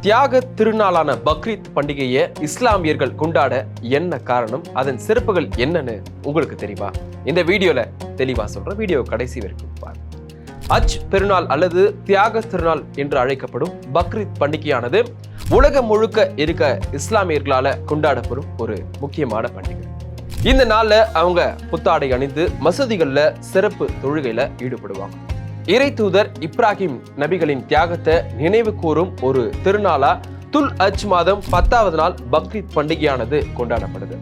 தியாக திருநாளான பக்ரீத் பண்டிகையை இஸ்லாமியர்கள் கொண்டாட என்ன காரணம் அதன் சிறப்புகள் என்னன்னு உங்களுக்கு தெரியுமா? இந்த வீடியோல தெளிவா சொல்ற வீடியோ கடைசி வரைக்கும் பாருங்க. அஜ் பெருநாள் அல்லது தியாக திருநாள் என்று அழைக்கப்படும் பக்ரீத் பண்டிகையானது உலகம் முழுக்க இருக்க இஸ்லாமியர்களால கொண்டாடப்படும் ஒரு முக்கியமான பண்டிகை. இந்த நாளில் அவங்க புத்தாடை அணிந்து மசூதிகளில் சிறப்பு தொழுகையில ஈடுபடுவாங்க. இறை தூதர் இப்ராஹிம் நபிகளின் தியாகத்தை நினைவு கூறும் ஒரு திருநாளா துல் அஜ் மாதம் பத்தாவது நாள் பக்ரீத் பண்டிகையானது கொண்டாடப்படுது.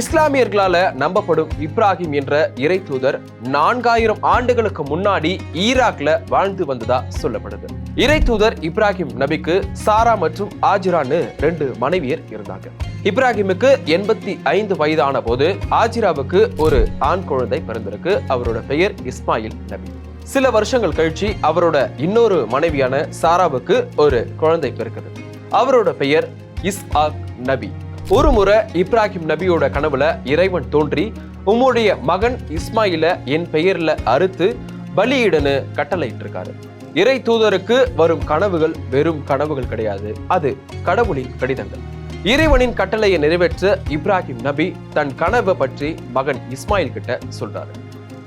இஸ்லாமியர்களால நம்பப்படும் இப்ராஹிம் என்ற இறை தூதர் நான்காயிரம் ஆண்டுகளுக்கு முன்னாடி ஈராக்ல வாழ்ந்து வந்ததா சொல்லப்படுது. இறை தூதர் இப்ராஹிம் நபிக்கு சாரா மற்றும் ஆஜிரான்னு ரெண்டு மனைவியர் இருந்தாங்க. இப்ராஹிமுக்கு எண்பத்தி ஐந்து வயதான போது ஆஜிராவுக்கு ஒரு ஆண் குழந்தை பிறந்திருக்கு. அவரோட பெயர் இஸ்மாயில் நபி. சில வருஷங்கள் கழிச்சு அவரோட இன்னொரு மனைவியான சாராவுக்கு ஒரு குழந்தை பிறக்குது. அவரோட பெயர் இஸ்ஆக் நபி. ஒரு முறை இப்ராஹிம் நபியோட கனவுல இறைவன் தோன்றி உம்முடைய மகன் இஸ்மாயில என் பெயர்ல அறுத்து பலியிடன்னு கட்டளையிட்டு இருக்காரு இறை தூதருக்கு வரும் கனவுகள் வெறும் கனவுகள் கிடையாது. அது கடவுளின் கடிதங்கள். இறைவனின் கட்டளையை நிறைவேற்ற இப்ராஹிம் நபி தன் கனவை பற்றி மகன் இஸ்மாயில் கிட்ட சொல்றாரு.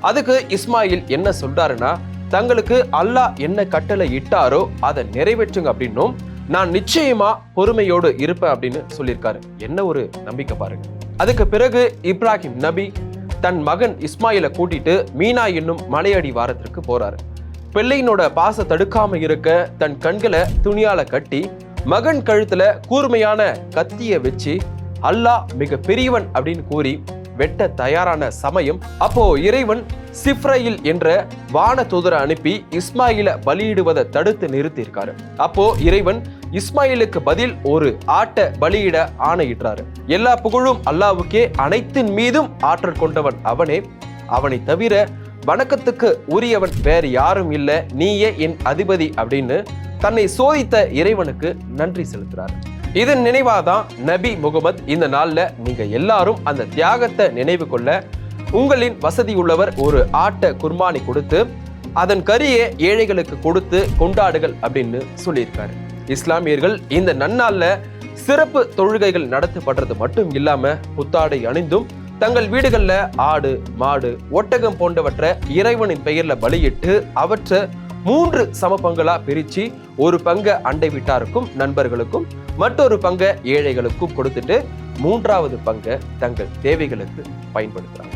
அதுக்கு இஸ்மாயில் என்ன சொல்றாருன்னா தங்களுக்கு அல்லாஹ் என்ன கட்டளை இட்டாரோ அதை நிறைவேற்றுங்க அப்படின்னும் நான் நிச்சயமா பொறுமையோடு இருப்பேன் அப்படின்னு சொல்லியிருக்காரு. என்ன ஒரு நம்பிக்கை பாருங்க. அதுக்கு பிறகு இப்ராஹிம் நபி தன் மகன் இஸ்மாயிலை கூட்டிட்டு மீனா என்னும் மலையடி வாரத்திற்கு போறாரு. பிள்ளையினோட பாச தடுக்காம இருக்க தன் கண்களை துணியால கட்டி மகன் கழுத்துல கூர்மையான கத்திய வச்சு அல்லாஹ் மிக பெரியவன் அப்படின்னு கூறி வெட்ட தயாரான சமயம். அப்போ இறைவன் சிப்ரையில் என்ற வான தூதரை அனுப்பி இஸ்மாயில பலியிடுவதை தடுத்து நிறுத்தியிருக்காரு. அப்போ இறைவன் இஸ்மாயிலுக்கு பதில் ஒரு ஆட்டை பலியிட ஆணையிட்டாரு எல்லா புகழும் அல்லாவுக்கே அனைத்தின் மீதும் ஆற்றல் கொண்டவன் அவனே. அவனை தவிர வணக்கத்துக்கு உரியவன் வேறு யாரும் இல்லை. நீயே என் அதிபதி அப்படின்னு தன்னை சோதித்த இறைவனுக்கு நன்றி செலுத்துறாரு. இதன் நினைவாதான் நபி முகமது இந்த நாள்ல நீங்கள் எல்லாரும் அந்த தியாகத்தை நினைவு கொள்ள உங்களின் வசதி உள்ளவர் ஒரு ஆட்டை குர்பானி கொடுத்து அதன் கரியை ஏழைகளுக்கு கொடுத்து கொண்டாடுகள் அப்படின்னு சொல்லியிருக்காரு. இஸ்லாமியர்கள் இந்த நன்னாளில் சிறப்பு தொழுகைகள் நடத்தப்படுறது மட்டும் இல்லாமல் புத்தாடை அணிந்தும் தங்கள் வீடுகளில் ஆடு மாடு ஒட்டகம் போன்றவற்றை இறைவனின் பெயர்ல பலியிட்டு அவற்றை மூன்று சம பங்களா பிரிச்சு ஒரு பங்கை அண்டை வீட்டாருக்கும் நண்பர்களுக்கும் மற்றொரு பங்கை ஏழைகளுக்கும் கொடுத்துட்டு மூன்றாவது பங்கை தங்கள் தேவைகளுக்கு பயன்படுத்துறாங்க.